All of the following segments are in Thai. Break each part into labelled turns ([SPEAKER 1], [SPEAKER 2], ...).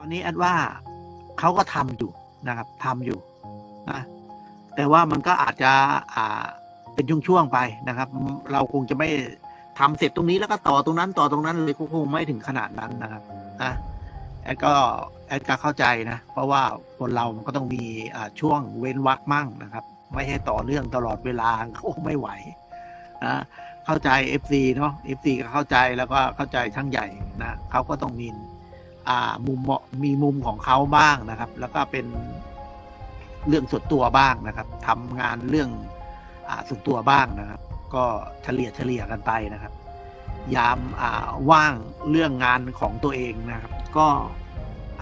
[SPEAKER 1] ตอนนี้แอดว่าเขาก็ทำอยู่นะครับทำอยู่นะแต่ว่ามันก็อาจจะอ่าเป็นช่วงๆไปนะครับ เราคงจะไม่ทำเสร็จตรงนี้แล้วก็ต่อตรงนั้นต่อตรงนั้นเลยคงไม่ถึงขนาดนั้นนะครับนะแอดก็แอดก็เข้าใจนะ เพราะว่าคนเรามันก็ต้องมีอ่าช่วงเว้นวรรคมั่งนะครับ ไม่ให้ต่อเนื่องตลอดเวลาเขาไม่ไหวนะเข้าใจ FC เนาะ FC ก็เข้าใจแล้วก็เข้าใจช่างใหญ่นะเขาก็ต้องมี อ่ามุมเหมาะมีมุมของเขาบ้างนะครับ แล้วก็เป็นเรื่องส่วนตัวบ้างนะครับทำงานเรื่องอ่าส่วนตัวบ้างนะครับ ก็เฉลี่ยเฉลี่ยกันไปนะครับ ยามอ่าว่างเรื่องงานของตัวเองนะครับ ก็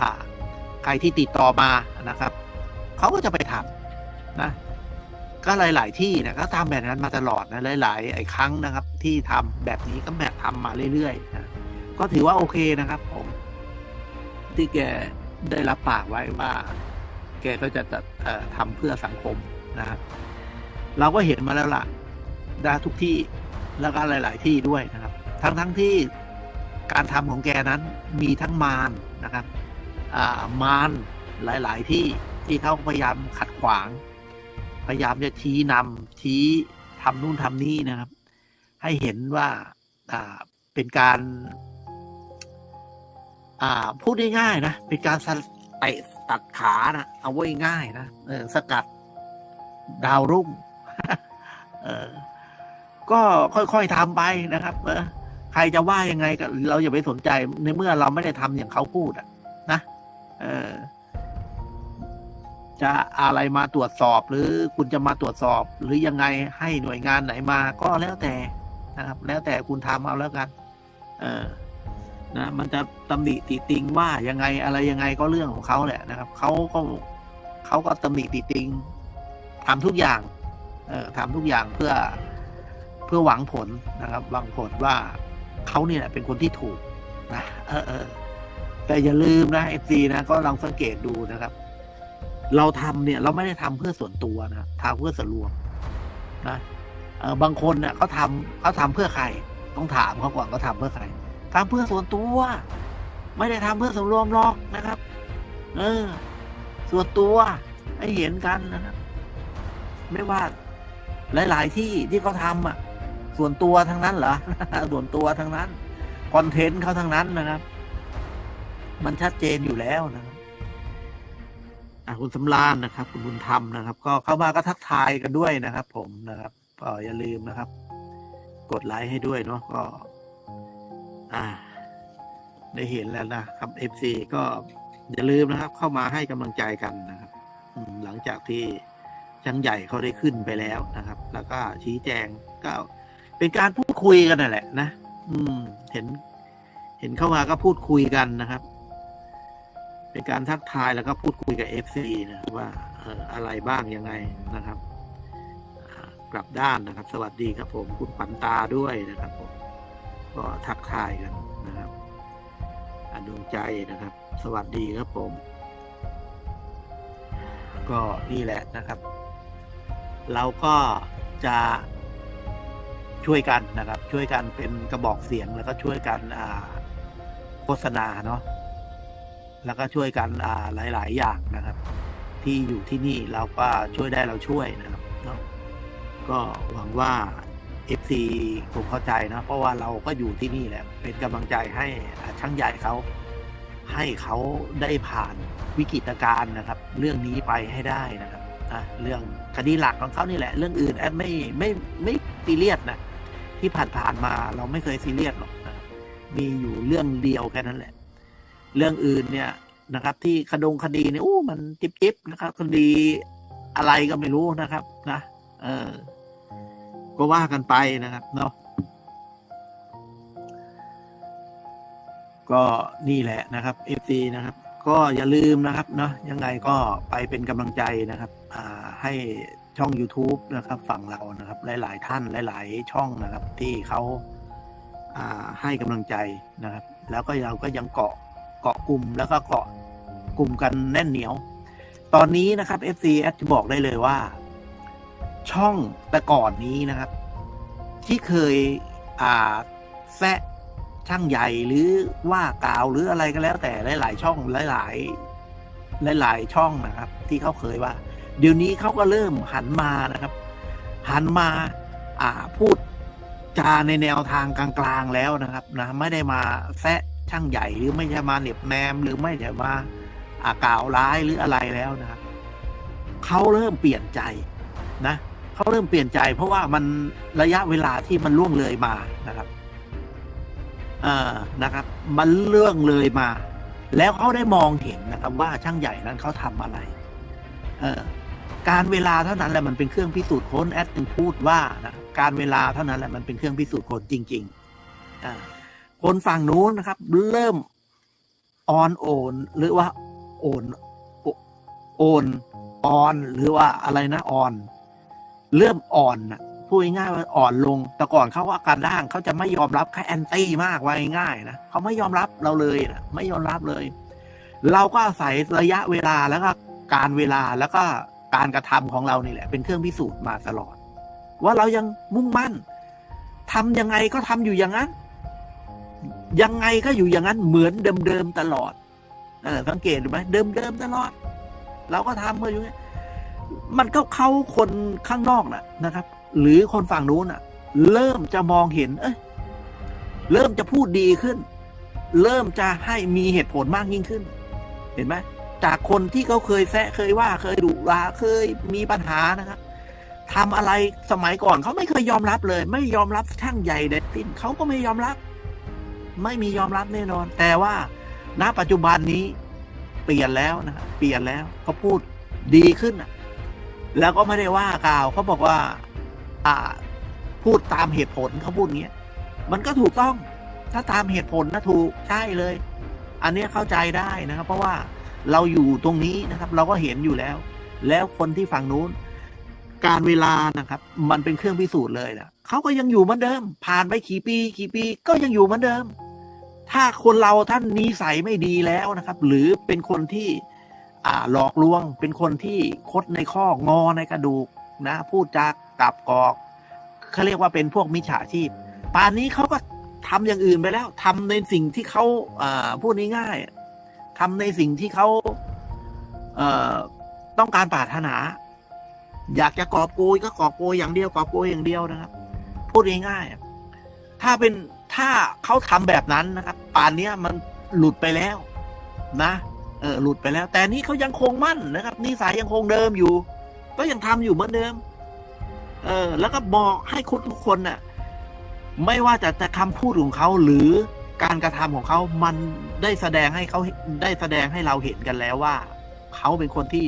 [SPEAKER 1] อ่าใครที่ติดต่อมานะครับเขาก็จะไปทำนะก็หลาย ๆ ที่นะก็ทำแบบนั้นมาตลอดนะหลาย ๆ ไอ้ครั้งนะครับ ที่ทำแบบนี้ก็แบบทำมาเรื่อย ๆ นะก็ถือว่าโอเคนะครับผม ที่แกได้รับปากไว้ว่า แกก็จะจะทำเพื่อสังคมนะครับเราก็เห็นมาแล้วล่ะนะทุกที่แล้วก็หลาย ๆ ที่ด้วยนะครับ ทั้งทั้งที่การทำของแกนั้นมีทั้งมารนะครับมารหลาย ๆ ที่ที่เขาพยายามขัดขวาง พยายามจะชี้นำชี้ทำนู่นทำนี่นะครับ ให้เห็นว่าเป็นการ อ่าพูดง่ายๆนะเป็นการสเตะตัดขานะเอาไว้ง่ายนะเออสกัดดาวรุ่งเออก็ค่อยๆทำไปนะครับเออใครจะว่ายังไงก็เราอย่าไปสนใจในเมื่อเราไม่ได้ทำอย่างเขาพูดอะนะเออจะอะไรมาตรวจสอบหรือคุณจะมาตรวจสอบ หรือยังไงให้หน่วยงานไหนมาก็แล้วแต่นะครับ แล้วแต่คุณทำเอาแล้วกัน เออ นะมันจะตำหนิติติงว่ายังไงอะไรยังไงก็เรื่องของเขาแหละนะครับเขาก็เขาก็ตำหนิติติงทำทุกอย่าง เอ่อทำทุกอย่างเพื่อเพื่อหวังผลนะครับ หวังผลว่าเขาเนี่ยแหละเป็นคนที่ถูกนะเออเออแต่อย่าลืมนะเอฟซีนะก็ลองสังเกตดูนะครับ เราทำเนี่ย เราไม่ได้ทำเพื่อส่วนตัวนะทำเพื่อส่วนรวมนะเออบางคนเนี่ยเขาทำเขาทำเพื่อใคร ต้องถามเขาก่อนเขาทำเพื่อใคร ทำเพื่อส่วนตัว ไม่ได้ทำเพื่อส่วนรวมหรอกนะครับ เออ ส่วนตัวให้เห็นกันนะครับ ไม่ว่า หลาย ๆ ที่ที่เขาทำอะ ส่วนตัวทั้งนั้นเหรอส่วนตัวทั้งนั้นคอนเทนต์เขาทั้งนั้นนะครับ มันชัดเจนอยู่แล้วนะครับคุณสำราญนะครับ คุณบุญธรรมนะครับ ก็เข้ามาก็ทักทายกันด้วยนะครับ ผมนะครับก็อย่าลืมนะครับ กดไลค์ให้ด้วยเนาะก็ อ่า ได้เห็นแล้วนะครับ FC ก็อย่าลืมนะครับ เข้ามาให้กำลังใจกันนะครับหลังจากที่ช่างใหญ่เขาได้ขึ้นไปแล้วนะครับ แล้วก็ชี้แจงก็เป็นการพูดคุยกันนั่นแหละ นะอืม เห็น เห็นเข้ามาก็พูดคุยกันนะครับ เป็นการทักทายแล้วก็พูดคุยกับ FC นะว่าเอออะไรบ้างยังไงนะครับกลับด้านนะครับ สวัสดีครับผม คุณขวัญตาด้วยนะครับผม ก็ทักทายกันนะครับอดวงใจนะครับ สวัสดีครับผม ก็นี่แหละนะครับ เราก็จะช่วยกันนะครับ ช่วยกันเป็นกระบอกเสียงแล้วก็ช่วยกันอ่าโฆษณาเนาะแล้วก็ช่วยกันอ่าหลาย ๆ อย่างนะครับ ที่อยู่ที่นี่เราก็ช่วยได้เราช่วยนะครับเนาะก็หวังว่า FC คงเข้าใจนะ เพราะว่าเราก็อยู่ที่นี่แหละ เป็นกำลังใจให้ช่างใหญ่เขาให้เขาได้ผ่านวิกฤตการณ์นะครับ เรื่องนี้ไปให้ได้นะครับอะเรื่องคดีหลักของเขานี่แหละ เรื่องอื่นแอดไม่ไม่ไม่ซีเรียสนะที่ผ่านๆมาเราไม่เคยซีเรียสหรอกนะครับมีอยู่เรื่องเดียวแค่นั้นแหละ เรื่องอื่นเนี่ยนะครับ ที่คดงคดีเนี่ยโอ้มันจิบจิบนะครับ คดีอะไรก็ไม่รู้นะครับ นะ เออ ก็ว่ากันไปนะครับเนาะก็นี่แหละนะครับ FC นะครับ ก็อย่าลืมนะครับเนาะยังไงก็ไปเป็นกำลังใจนะครับอ่าให้ช่อง YouTube นะครับ ฝั่งเรานะครับ หลาย ๆ ท่านหลาย ๆ ช่องนะครับ ที่เขาอ่าให้กำลังใจนะครับ แล้วก็เราก็ยังเกาะเกาะกลุ่มแล้วก็เกาะกลุ่มกันแน่นเหนียว ตอนนี้นะครับ FC แอดจะบอกได้เลยว่า ช่องแต่ก่อนนี้นะครับ ที่เคยอ่าแซะช่างใหญ่หรือว่ากล่าวหรืออะไรก็แล้วแต่หลาย ๆ ช่องหลาย ๆ หลาย ๆ ช่องนะครับ ที่เขาเคยว่า เดี๋ยวนี้เขาก็เริ่มหันมานะครับ หันมาอ่าพูดจาในแนวทางกลางๆแล้วนะครับนะไม่ได้มาแซะช่างใหญ่หรือไม่ใช่มาเหน็บแนมหรือไม่ใช่มาอากล่าวร้ายหรืออะไรแล้วนะครับเขาเริ่มเปลี่ยนใจนะ เขาเริ่มเปลี่ยนใจ เพราะว่ามันระยะเวลาที่มันล่วงเลยมานะครับเอ่อนะครับ มันเรื่องเลยมา แล้วเขาได้มองเห็นนะครับ ว่าช่างใหญ่นั้นเขาทำอะไร เออการเวลาเท่านั้นแหละมันเป็นเครื่องพิสูจน์คนแอดถึงพูดว่านะการเวลาเท่านั้นแหละมันเป็นเครื่องพิสูจน์คนจริงๆอ่าคนฝั่งนู้นนะครับ เริ่มออนโอน หรือว่าโอนโอโอนออนหรือว่าอะไรนะออน เริ่มอ่อนนะพูดง่ายว่าอ่อนลง แต่ก่อนเขาว่าการด่างเขาจะไม่ยอมรับแค่แอนตี้มากว่าง่ายนะเขาไม่ยอมรับเราเลยนะไม่ยอมรับเลย เราก็อาศัยระยะเวลาแล้วก็การเวลาแล้วก็การกระทำของเรานี่แหละ เป็นเครื่องพิสูจน์มาตลอด ว่าเรายังมุ่งมั่นทำยังไงก็ทำอยู่อย่างนั้น ยังไงก็อยู่อย่างนั้นเหมือนเดิมๆตลอดเออสังเกตดูไหมเดิมๆตลอด เราก็ทำมาอยู่อย่างนี้ มันก็เข้าคนข้างนอกนะนะครับ หรือคนฝั่งนู้นอะเริ่มจะมองเห็น เอ้ยเริ่มจะพูดดีขึ้น เริ่มจะให้มีเหตุผลมากยิ่งขึ้น เห็นไหมจากคนที่เขาเคยแซะเคยว่าเคยดุราเคยมีปัญหานะครับทำอะไรสมัยก่อนเขาไม่เคยยอมรับเลย ไม่ยอมรับช่างใหญ่เด็ดสิ้นเขาก็ไม่ยอมรับ ไม่มียอมรับแน่นอน แต่ว่าณปัจจุบันนี้ เปลี่ยนแล้วนะครับเปลี่ยนแล้วเขาพูดดีขึ้นน่ะ แล้วก็ไม่ได้ว่ากล่าวเขาบอกว่า อ่า พูดตามเหตุผลเขาพูดอย่างเงี้ย มันก็ถูกต้อง ถ้าตามเหตุผลนะถูกใช่เลย อันนี้เข้าใจได้นะครับ เพราะว่าเราอยู่ตรงนี้นะครับ เราก็เห็นอยู่แล้ว แล้วคนที่ฝั่งนู้น การเวลานะครับ มันเป็นเครื่องพิสูจน์เลยนะเขาก็ยังอยู่เหมือนเดิม ผ่านไปกี่ปีกี่ปี ก็ยังอยู่เหมือนเดิม ถ้าคนเราท่านนิสัยไม่ดีแล้วนะครับ หรือเป็นคนที่ อ่าหลอกลวงเป็นคนที่คดในข้องอในกระดูกนะพูดจากกับกอกเขาเรียกว่าเป็นพวกมิจฉาชีพป่านนี้เขาก็ทำอย่างอื่นไปแล้วทำในสิ่งที่เขาอ่าพูดง่ายๆทำในสิ่งที่เขาเอ่อต้องการปรารถนา อยากจะกอบโกยก็กอบโกยอย่างเดียวกอบโกยอย่างเดียวนะครับ พูดง่ายๆถ้าเป็นถ้าเขาทำแบบนั้นนะครับ ป่านนี้มันหลุดไปแล้วนะ เออหลุดไปแล้ว แต่นี่เขายังคงมั่นนะครับนิสัยยังคงเดิมอยู่ ก็ยังทำอยู่เหมือนเดิม เออ แล้วก็บอกให้คุณทุกคนน่ะ ไม่ว่าจะจะคำพูดของเขาหรือการกระทำของเขามันได้แสดงให้เขาได้แสดงให้เราเห็นกันแล้วว่า เขาเป็นคนที่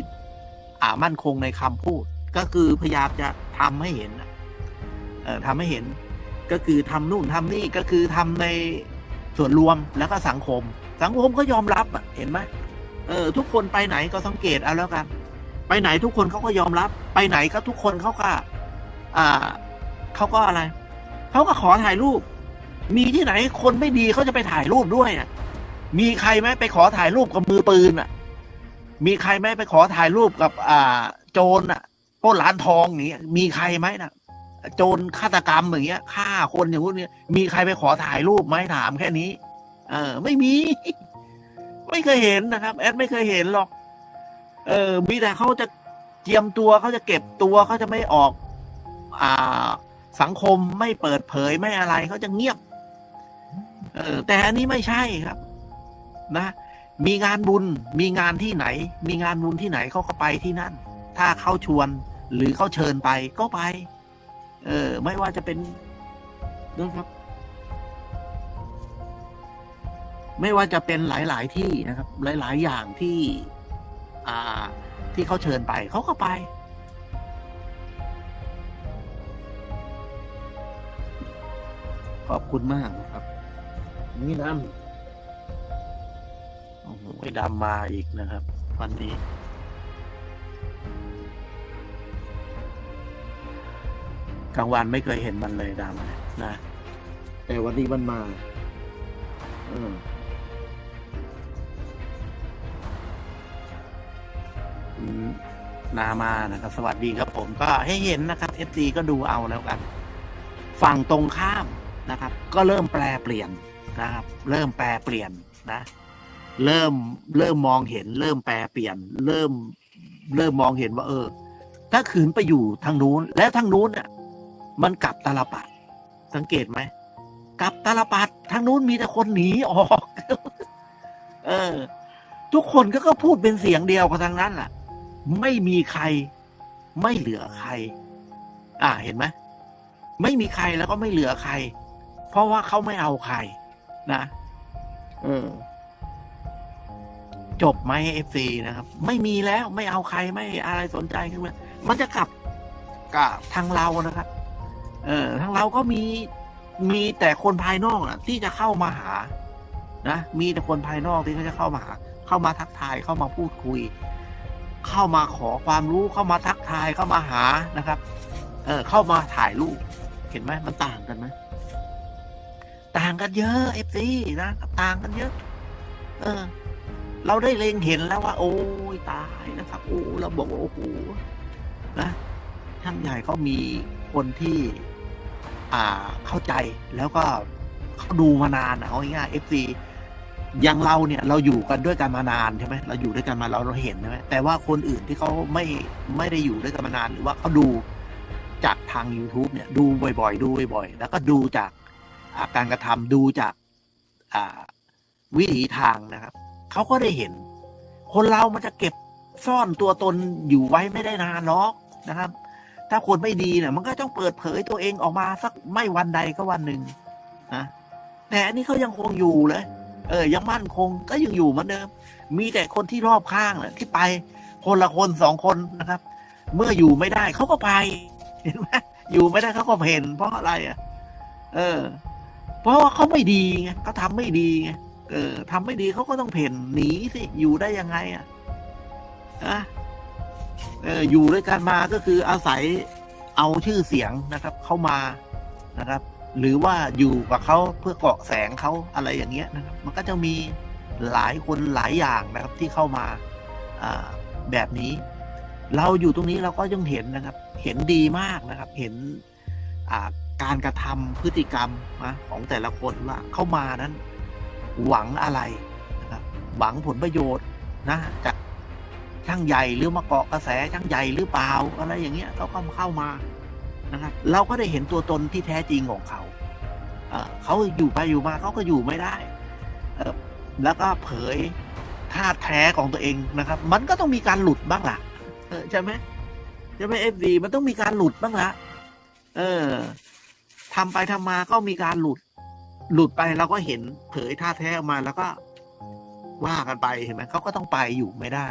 [SPEAKER 1] อ่ามั่นคงในคำพูด ก็คือพยายามจะทำให้เห็นเออทำให้เห็น ก็คือทำนู่นทำนี่ก็คือทำในส่วนรวมแล้วก็สังคม สังคมก็ยอมรับอะเห็นไหม เออทุกคนไปไหนก็สังเกตเอาแล้วกัน ไปไหนทุกคนเขาก็ยอมรับ ไปไหนก็ทุกคนเขาก็อ่าเขาก็อะไรเขาก็ขอถ่ายรูป มีที่ไหนคนไม่ดีเขาจะไปถ่ายรูปด้วยอะมีใครไหมไปขอถ่ายรูปกับมือปืนอะ มีใครไหมไปขอถ่ายรูปกับ อ่า โจรอะป้นร้านทองอย่างเงี้ย มีใครไหมน่ะโจรฆาตกรรมอย่างเงี้ยฆ่าคนอย่างพวกเนี้ยมีใครไปขอถ่ายรูปไหมถามแค่นี้ เออ ไม่มี ไม่เคยเห็นนะครับ แอดไม่เคยเห็นหรอก เออ มีแต่เขาจะเจียมตัวเขาจะเก็บตัวเขาจะไม่ออก อ่า สังคมไม่เปิดเผยไม่อะไรเขาจะเงียบ เออ แต่อันนี้ไม่ใช่ครับ นะ มีงานบุญ มีงานที่ไหน มีงานบุญที่ไหนเขาก็ไปที่นั่น ถ้าเขาชวนหรือเขาเชิญไปก็ไป เออ ไม่ว่าจะเป็นนะครับ ไม่ว่าจะเป็นหลาย ๆ ที่นะครับ หลาย ๆ อย่างที่อ่าที่เขาเชิญไปเขาก็ไปขอบคุณมากนะครับ นี่ดำโอ้โหไอ้ดำมาอีกนะครับ วันนี้ กลางวันไม่เคยเห็นมันเลยดำเนี่ยนะ แต่วันนี้มันมาเออ นามานะครับ สวัสดีครับผมก็ให้เห็นนะครับเอฟซีก็ดูเอาแล้วกันฝั่งตรงข้ามนะครับ ก็เริ่มแปลเปลี่ยนนะครับ เริ่มแปลเปลี่ยนนะ เริ่มเริ่มมองเห็น เริ่มแปลเปลี่ยน เริ่มเริ่มมองเห็นว่า เออ ถ้าขืนไปอยู่ทางนู้น แล้วทางนู้นเนี่ยมันกลับตาลปัดสังเกตไหมกลับตาลปัดทางนู้นมีแต่คนหนีออก เออ ทุกคนก็ก็พูดเป็นเสียงเดียวกันทางนั้นแหละ ไม่มีใคร ไม่เหลือใคร อ่าเห็นไหมไม่มีใครแล้วก็ไม่เหลือใคร เพราะว่าเขาไม่เอาใคร นะเออจบไหมเอฟซีนะครับ ไม่มีแล้วไม่เอาใครไม่อะไรสนใจขึ้นมามันจะกลับกับทางเรานะครับ เออทางเราก็มีมีแต่คนภายนอกนะที่จะเข้ามาหา นะมีแต่คนภายนอกที่เขาจะเข้ามาหา เข้ามาทักทายเข้ามาพูดคุย เข้ามาขอความรู้เข้ามาทักทายเข้ามาหานะครับ เออเข้ามาถ่ายรูปเห็นไหมมันต่างกันไหมต่างกันเยอะเอฟซีนะต่างกันเยอะ เออ เราได้เล็งเห็นแล้วว่า โอ้ยตายนะครับ โอ้เราบอกว่าโอ้โหนะช่างใหญ่เขามีคนที่ อ่าเข้าใจแล้วก็เขาดูมานานอะเอาง่ายๆเอฟซี อย่างเราเนี่ยเราอยู่กันด้วยกันมานานใช่ไหมเราอยู่ด้วยกันมาเราเราเห็นใช่ไหมแต่ว่าคนอื่นที่เขาไม่ไม่ได้อยู่ด้วยกันมานาน หรือว่าเขาดูจากทาง YouTube เนี่ยดูบ่อยๆ ดูบ่อยๆ แล้วก็ดูจากาการกระทำดูจากอ่าวิถีทางนะครับเขาก็ได้เห็น คนเรามันจะเก็บซ่อนตัวตนอยู่ไว้ไม่ได้นานหรอกนะครับ ถ้าคนไม่ดีเนี่ยมันก็ต้องเปิดเผยตัวเองออกมาสักไม่วันใดก็วันหนึ่งนะแต่อันนี้เขายังคงอยู่เลย เออ ยังมั่นคงก็ยังอยู่เหมือนเดิม มีแต่คนที่รอบข้างแหละที่ไป คนละคนสองคนนะครับ เมื่ออยู่ไม่ได้เขาก็ไป เห็นไหมอยู่ไม่ได้เขาก็เห็นเพราะอะไรอะ เออ เพราะว่าเขาไม่ดีไงเขาทำไม่ดีไงเออทำไม่ดีเขาก็ต้องเพ่นหนีสิอยู่ได้ยังไงอะอะเอออยู่ด้วยกันมาก็คืออาศัยเอาชื่อเสียงนะครับ เข้ามานะครับ หรือว่าอยู่กับเขาเพื่อเกาะแสงเขาอะไรอย่างเงี้ยนะครับมันก็จะมีหลายคนหลายอย่างนะครับที่เข้ามาแบบนี้ เราอยู่ตรงนี้เราก็ยังเห็นนะครับ เห็นดีมากนะครับ เห็นการกระทำพฤติกรรมนะของแต่ละคนว่าเข้ามานั้น หวังอะไรนะครับหวังผลประโยชน์นะจากช่างใหญ่หรือมาเกาะกระแสช่างใหญ่หรือเปล่าอะไรอย่างเงี้ยเขาเข้ามานะครับ เราก็ได้เห็นตัวตนที่แท้จริงของเขา เขาอยู่ไปอยู่มาเขาก็อยู่ไม่ได้ แล้วก็เผยท่าตุแท้ของตัวเองนะครับ มันก็ต้องมีการหลุดบ้างล่ะใช่ไหมใช่ไหมเอฟดีมันต้องมีการหลุดบ้างละเออทำไปทำมาก็มีการหลุด หลุดไปเราก็เห็นเผยท่าแท้ออกมาแล้วก็ว่ากันไปเห็นไหมเขาก็ต้องไปอยู่ไม่ได้